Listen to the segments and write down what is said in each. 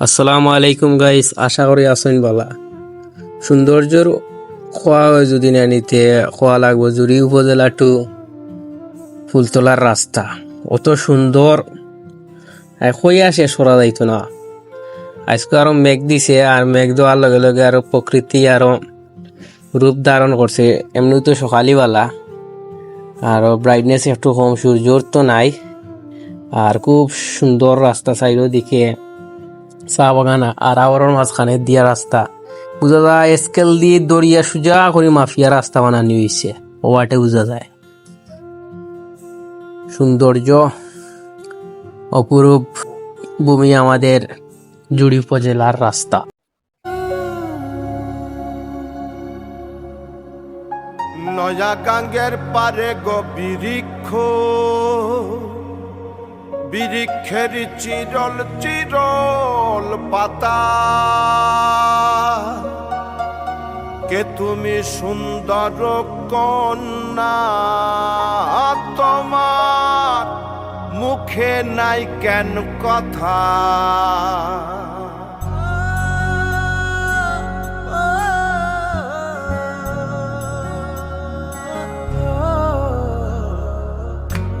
আসসালামু আলাইকুম গাইস, আশা করি আছেন বালা সৌন্দর্যর খোয়া যদি না নিতে, খোয়া লাগবো জুড়ি উপজেলা টু ফুলতলার রাস্তা। অত সুন্দর। হইয়া শেষ করা যাইতো না। আজকে আরও মেঘ দিছে, আর মেঘ দেওয়ার লগে লগে আরও প্রকৃতি আরও রূপ ধারণ করছে। এমনি তো সকালবেলা। আর ব্রাইটনেস একটু কম, সূর্যর তো নাই। আর খুব সুন্দর রাস্তা সাইডও দিকে। চা বাগান আর আওয়ারের মাঝখানে দিয়া রাস্তা বুঝা যায়, স্কেল দিয়ে দরিয়া সুজা করে মাফিয়া রাস্তা বানানি হয়েছে ওয়াটে বুঝা যায়। সৌন্দর্য অপরূপ ভূমি আমাদের জুড়ি উপজেলার রাস্তা নয়া গাঙ্গের পারে গো বিরিক্ষের চিরল চিরল পাতা। কে তুমি সুন্দর কন্যা তোমার মুখে নাই কেন কথা?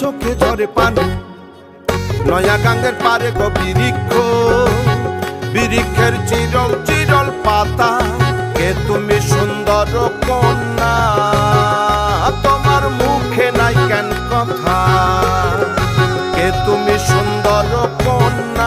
চোখে ঝরে পানি। নয়া গাঙ্গের পারে গো বিরিক্ষ বিরিক্ষের চিরল চিরল পাতা। কে তুমি সুন্দর কন্যা, তোমার মুখে নাই কেন কথা? কে তুমি সুন্দর কন্যা